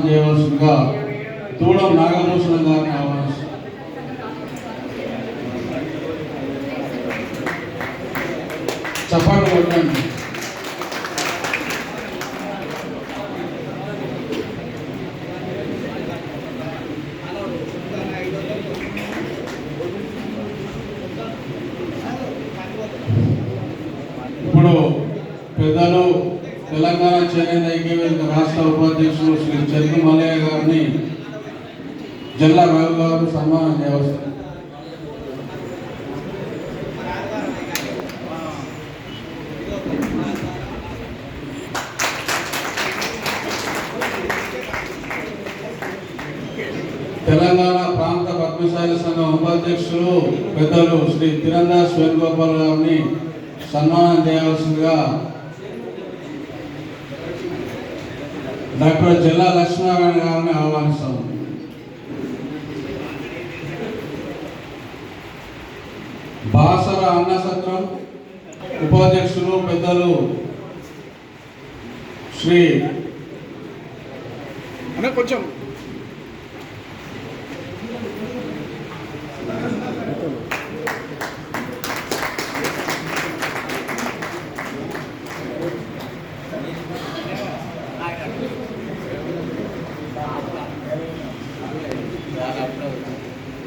సన్మానం చేయవలసిందిగా తూడం నాగభూషణం గారిని ఆహ్వానిస్తున్నాను. చప్పట్లు కొట్టండి. ఇప్పుడు పెద్దలు తెలంగాణ చేనేత ఐక్యవేదిక రాష్ట్ర ఉపాధ్యక్షులు శ్రీ చెరుకు మల్లయ్య గారిని జిల్లా రవి గారు సన్మానం చేయవలసింది తెలంగాణ ప్రాంత పద్మశాలి సంఘం ఉపాధ్యక్షులు పెద్దలు శ్రీ తిరందాస్ వేణుగోపాల్ గారిని సన్మానం చేయవలసిందిగా డాక్టర్ జిల్లా లక్ష్మీనారాయణ గారిని ఆహ్వానిస్తాము బాసర అన్నసత్రం ఉపాధ్యక్షులు పెద్దలు శ్రీ కొంచెం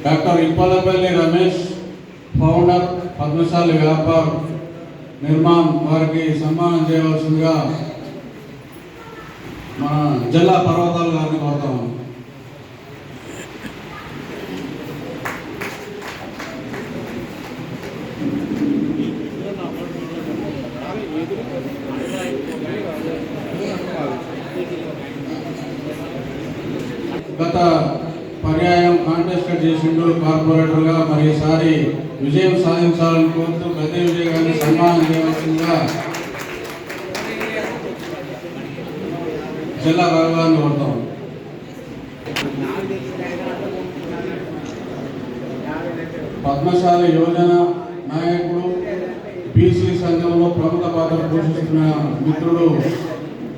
డాక్టర్ ఇప్పలపల్లి రమేష్ ఫౌండర్ పద్మశాలి వ్యాపార్ నిర్మాణ్ వారికి సన్మానం చేయవలసిందిగా మన జిల్లా పర్వతాలు గారిని కోరుతాము గత పర్యాయం కాంటెస్టెడ్ చేసిండు కార్పొరేటర్గా మరి ఈసారి విజయం సాధించాలని కోరుతూ పెద్ద విజయ్ గారిని సన్మానం చేయవలసిందిగా జిల్లా భగవాన్ని వద్దాం పద్మశాలి యోజన నాయకుడు బీసీ సంఘంలో ప్రముఖ పాత్ర పోషిస్తున్న మిత్రుడు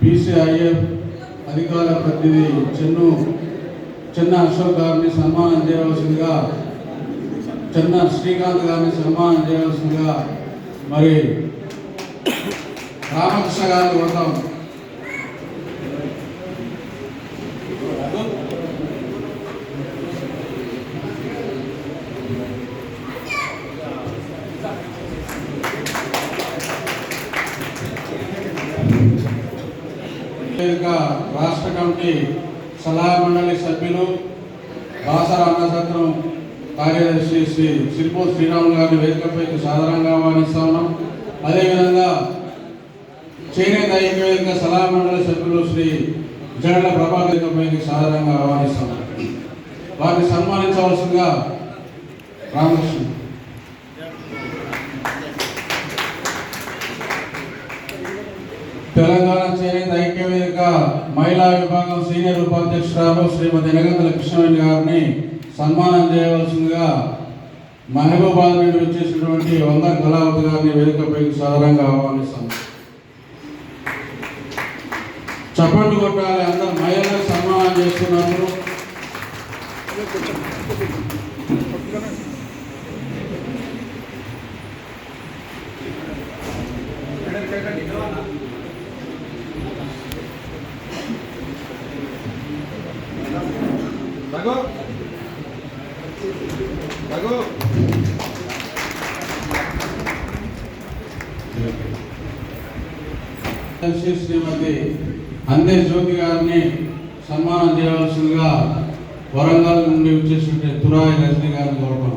బీసీఐఎఫ్ అధికార ప్రతినిధి చెన్ను చిన్న అశోక్ గారిని సన్మానం చేయవలసిందిగా చిన్న శ్రీకాంత్ గారిని సన్మానం చేయవలసిందిగా మరి రామకృష్ణ గారిని కోరుతాం. రాష్ట్ర కమిటీ సలహా మండలి సభ్యులు బాసర అన్నసత్రం కార్యదర్శి శ్రీ శిల్పో శ్రీరాములు గారిని వేదికపైకి సాధారణంగా ఆహ్వానిస్తా ఉన్నాం. అదేవిధంగా చేనేత ఐక్య వేదిక సలహా మండలి సభ్యులు శ్రీ జగడ్ల ప్రభాకర్ వేదికపైకి సాధారణంగా ఆహ్వానిస్తాం వారిని సన్మానించవలసిందిగా రామకృష్ణ. తెలంగాణ చేనేత ఐక్య వేదిక మహిళా విభాగం సీనియర్ ఉపాధ్యక్షురాలు శ్రీమతి ఎనగంతల కృష్ణవేణి గారిని సన్మానం చేయవలసిందిగా మహబూబాద్ నుండి వచ్చేసినటువంటి వంద కళావతి గారిని వేదికపైకి సాధారణంగా ఆహ్వానిస్తాం చప్పట్లు కొట్టాలి అందరు మహిళలకు సన్మానం చేస్తున్నప్పుడు. రఘు రఘు శ్రీమతి అందే జ్యోతి గారిని సన్మానం చేయవలసిందిగా వరంగల్ నుండి వచ్చేసినటువంటి తురాయి రజనీ గారిని కోరటం.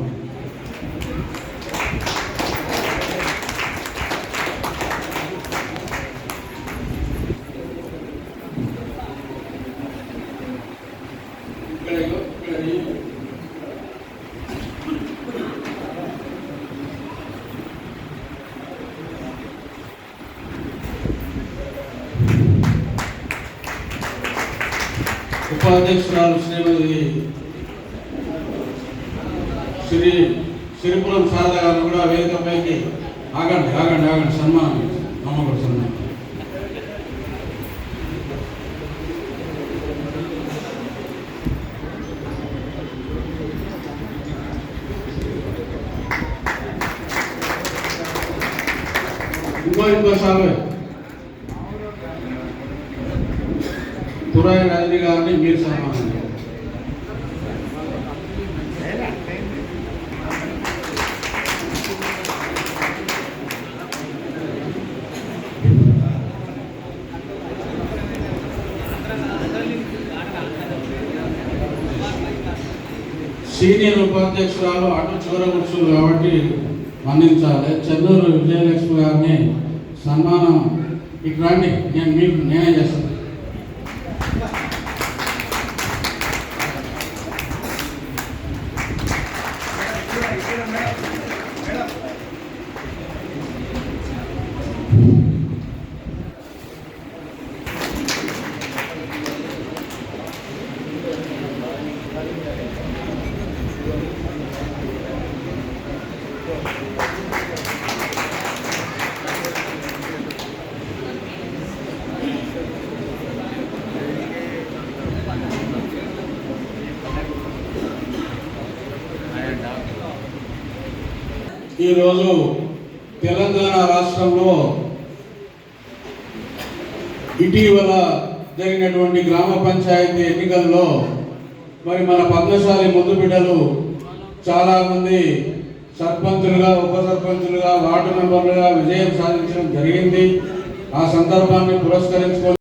ఉపాధ్యక్షురాలు శ్రీమతి శ్రీ సిరిపురం శారద గారు కూడా వేదిక పైకి ఆగండి ఆగండి ఆగండి సన్మానం అమ్మ కూడా సన్మానం ఇంకో ఇంకో సాగు తురాయి రజని గారిని మీరు సన్మానం సీనియర్ ఉపాధ్యక్షురాలు అటు చివర కూర్చుంది కాబట్టి మన్నించాలి. చెన్నూరు విజయలక్ష్మి గారిని సన్మానం. ఇక్కడ రండి నేను మీకు నేనే చేస్తాను. ఈరోజు తెలంగాణ రాష్ట్రంలో ఇటీవల జరిగినటువంటి గ్రామ పంచాయతీ ఎన్నికల్లో మరి మన పద్మశాలి ముందు బిడ్డలు చాలామంది సర్పంచులుగా ఉప సర్పంచులుగా వార్డు మెంబర్లుగా విజయం సాధించడం జరిగింది. ఆ సందర్భాన్ని పురస్కరించుకొని